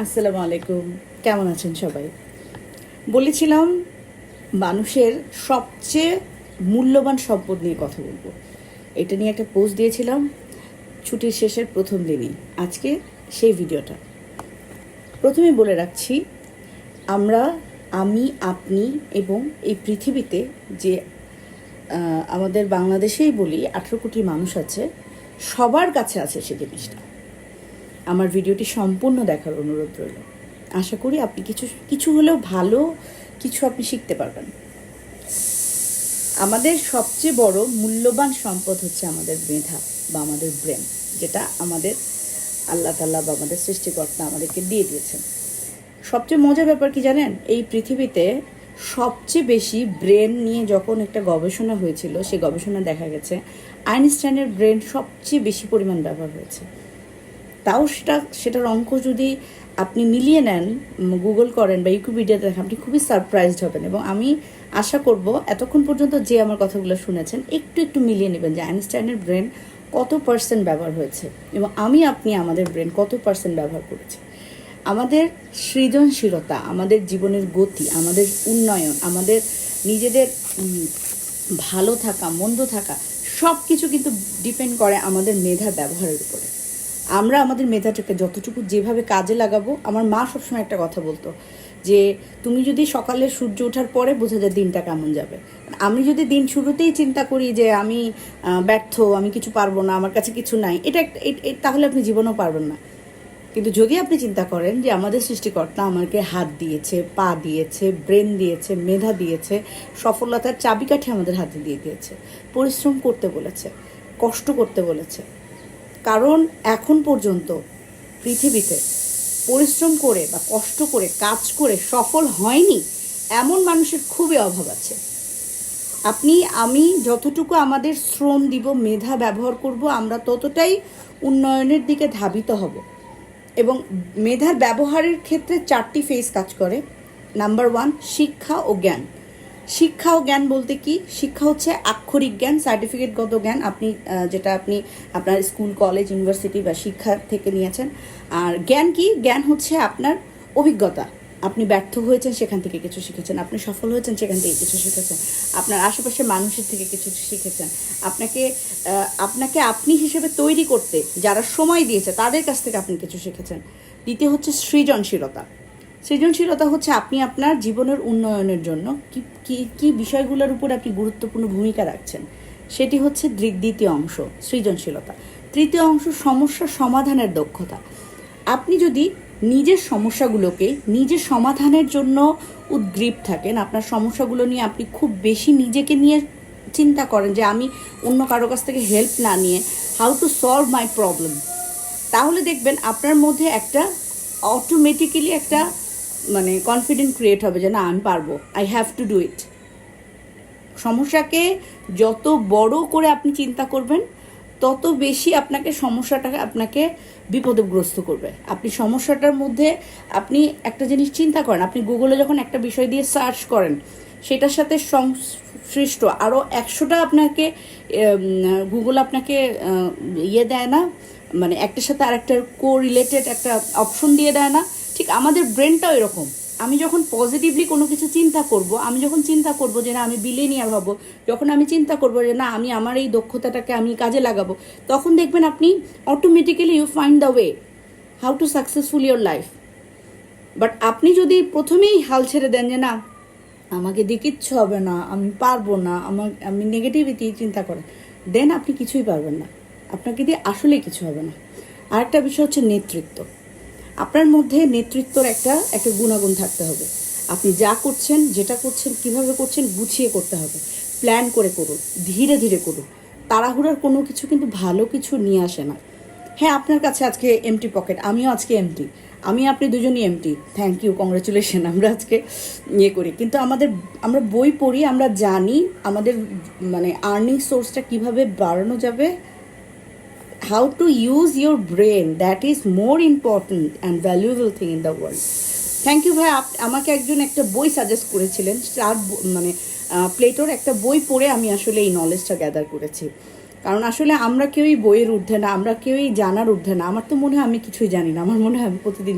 আসসালামু আলাইকুম। কেমন আছেন সবাই? বলেছিলাম মানুষের সবচেয়ে মূল্যবান সম্পদ নিয়ে কথা বলব। এটা নিয়ে একটা পোস্ট দিয়েছিলাম ছুটির শেষের প্রথম দিনই। আজকে সেই ভিডিওটা। প্রথমে বলে রাখছি, আমরা, আমি, আপনি এবং এই পৃথিবীতে যে আমাদের বাংলাদেশেই বলি আঠেরো কোটি মানুষ আছে, সবার কাছে আছে সে জিনিসটা। আমার ভিডিওটি সম্পূর্ণ দেখার অনুরোধ রইল। আশা করি আপনি কিছু কিছু হলেও ভালো কিছু আপনি শিখতে পারবেন। আমাদের সবচেয়ে বড় মূল্যবান সম্পদ হচ্ছে আমাদের মেধা বা আমাদের ব্রেন, যেটা আমাদের আল্লাহ তাল্লাহ বা আমাদের সৃষ্টিকর্তা আমাদেরকে দিয়ে দিয়েছেন। সবচেয়ে মজার ব্যাপার কি জানেন? এই পৃথিবীতে সবচেয়ে বেশি ব্রেন নিয়ে যখন একটা গবেষণা হয়েছিল সেই গবেষণা দেখা গেছে, আইনস্টাইনের ব্রেন সবচেয়ে বেশি পরিমাণ ব্যবহার হয়েছে। তাও সেটা, সেটার অঙ্ক যদি আপনি মিলিয়ে নেন গুগল করেন বা ইউকিপিডিয়াতে দেখেন, আপনি খুবই সারপ্রাইজড হবেন এবং আমি আশা করব এতক্ষণ পর্যন্ত যে আমার কথাগুলো শুনেছেন, একটু একটু মিলিয়ে নেবেন যে আইনস্টাইনের ব্রেন কত পার্সেন্ট ব্যবহার হয়েছে এবং আমি, আপনি, আমাদের ব্রেন কত পার্সেন্ট ব্যবহার করেছি। আমাদের সৃজনশীলতা, আমাদের জীবনের গতি, আমাদের উন্নয়ন, আমাদের নিজেদের ভালো থাকা, মন্দ থাকা সব কিছু কিন্তু ডিপেন্ড করে আমাদের মেধা ব্যবহারের উপরে। আমরা আমাদের মেধাটাকে যতটুকু যেভাবে কাজে লাগাবো, আমার মা সবসময় একটা কথা বলতো যে, তুমি যদি সকালে সূর্য ওঠার পরে বোঝা যায় দিনটা কেমন যাবে। আমি যদি দিন শুরুতেই চিন্তা করি যে, আমি ব্যর্থ, আমি কিছু পারব না, আমার কাছে কিছু নাই, এটা তাহলে আপনি জীবনও পারবেন না। কিন্তু যদি আপনি চিন্তা করেন যে, আমাদের সৃষ্টিকর্তা আমাকে হাত দিয়েছে, পা দিয়েছে, ব্রেন দিয়েছে, মেধা দিয়েছে, সফলতার চাবিকাঠি আমাদের হাতে দিয়ে দিয়েছে, পরিশ্রম করতে বলেছে, কষ্ট করতে বলেছে কারণ এখন পর্যন্ত পৃথিবীতে পরিশ্রম করে বা কষ্ট করে, কাজ করে সফল হয়নি এমন মানুষের খুবই অভাব আছে। আপনি, আমি যতটুকু আমাদের শ্রম দিব, মেধা ব্যবহার করব, আমরা ততটাই উন্নয়নের দিকে ধাবিত হব। এবং মেধার ব্যবহারের ক্ষেত্রে চারটি ফেজ কাজ করে। নাম্বার ওয়ান শিক্ষা ও জ্ঞান। শিক্ষা ও জ্ঞান বলতে কি? শিক্ষা হচ্ছে আক্ষরিক জ্ঞান সার্টিফিকেটগত জ্ঞান। আপনি যেটা আপনি আপনার স্কুল, কলেজ ইউনিভার্সিটি বা শিক্ষা থেকে নিয়েছেন। আর জ্ঞান কি? জ্ঞান হচ্ছে আপনার অভিজ্ঞতা। আপনি ব্যর্থ হয়েছেন, সেখান থেকে কিছু শিখেছেন। আপনি সফল হয়েছেন, সেখান থেকে কিছু শিখেছেন। আপনার আশেপাশের মানুষের থেকে কিছু শিখেছেন। আপনাকে আপনাকে আপনি হিসেবে তৈরি করতে যারা সময় দিয়েছে, তাদের কাছ থেকে আপনি কিছু শিখেছেন। দ্বিতীয় হচ্ছে সৃজনশীলতা। সৃজনশীলতা হচ্ছে আপনি আপনার জীবনের উন্নয়নের জন্য কি কি কি বিষয়গুলোর উপর আপনি গুরুত্বপূর্ণ ভূমিকা রাখছেন? সেটি হচ্ছে দ্বি- দ্বিতীয় অংশ, সৃজনশীলতা। তৃতীয় অংশ, সমস্যা সমাধানের দক্ষতা। আপনি যদি নিজের সমস্যাগুলোকে নিজের সমাধানের জন্য উদ্গ্রীব থাকেন, আপনার সমস্যাগুলো নিয়ে আপনি খুব বেশি নিজেকে নিয়ে চিন্তা করেন যে আমি অন্য কারও কাছ থেকে হেল্প না নিয়ে how to solve my problem তাহলে দেখবেন আপনার মধ্যে একটা অটোমেটিক্যালি একটা মানে কনফিডেন্ট ক্রিয়েট হবে যে না, আমি পারব। I have to do it সমস্যাকে যত বড় করে আপনি চিন্তা করবেন, তত বেশি আপনাকে সমস্যাটাকে আপনাকে বিপদগ্রস্ত করবে। আপনি সমস্যাটার মধ্যে আপনি একটা জিনিস চিন্তা করেন, আপনি গুগলে যখন একটা বিষয় দিয়ে সার্চ করেন, সেটার সাথে সংশ্লিষ্ট আরও একশোটা আপনাকে গুগল আপনাকে ইয়ে দেয় না মানে একটার সাথে আরেকটার কো রিলেটেড একটা অপশন দিয়ে দেয় না ঠিক আমাদের ব্রেনটাও এরকম। আমি যখন পজিটিভলি কোনো কিছু চিন্তা করব, আমি যখন চিন্তা করব যে না, আমি বিলেনিয়ার হব, যখন আমি চিন্তা করব যে না, আমি আমার এই দক্ষতাটাকে আমি কাজে লাগাবো, তখন দেখবেন আপনি automatically you find the way how to successful your life but আপনি যদি প্রথমেই হাল ছেড়ে দেন যে না, আমাকে দিয়ে কিচ্ছু হবে না, আমি পারব না, আমার, আমি নেগেটিভিটি চিন্তা করেন দেন আপনি কিছুই পারবেন না। আপনাকে দিয়ে আসলেই কিছু হবে না। আরেকটা বিষয় হচ্ছে নেতৃত্ব। আপনার মধ্যে নেতৃত্বর একটা একটা গুণাগুণ থাকতে হবে। আপনি যা করছেন, যেটা করছেন, কীভাবে করছেন, গুছিয়ে করতে হবে। প্ল্যান করে করুন, ধীরে ধীরে করুন। তাড়াহুড়ার কোনো কিছু কিন্তু ভালো কিছু নিয়ে আসে না। হ্যাঁ আপনার কাছে আজকে এমটি পকেট আমিও আজকে এমটি আমি, আপনি দুজনই এমটি থ্যাংক ইউ কংগ্রেচুলেশন আমরা আজকে ইয়ে করি। কিন্তু আমাদের, আমরা বই পড়ি, আমরা জানি আমাদের মানে আর্নিং সোর্সটা কীভাবে বাড়ানো যাবে how to use your brain that is more important and valuable thing in the world. Thank you ভাই। আমাকে একজন একটা বই সাজেস্ট করেছিলেন। তার মানে প্লেটোর একটা বই পড়ে আমি আসলে এই নলেজটা গ্যাদার করেছি। কারণ আসলে আমরা কেউই বইয়ের ঊর্ধ্বে না, আমরা কেউই জানার ঊর্ধ্বে না। আমার তো মনে হয় আমি কিছুই জানি না। আমার মনে হয় আমি প্রতিদিন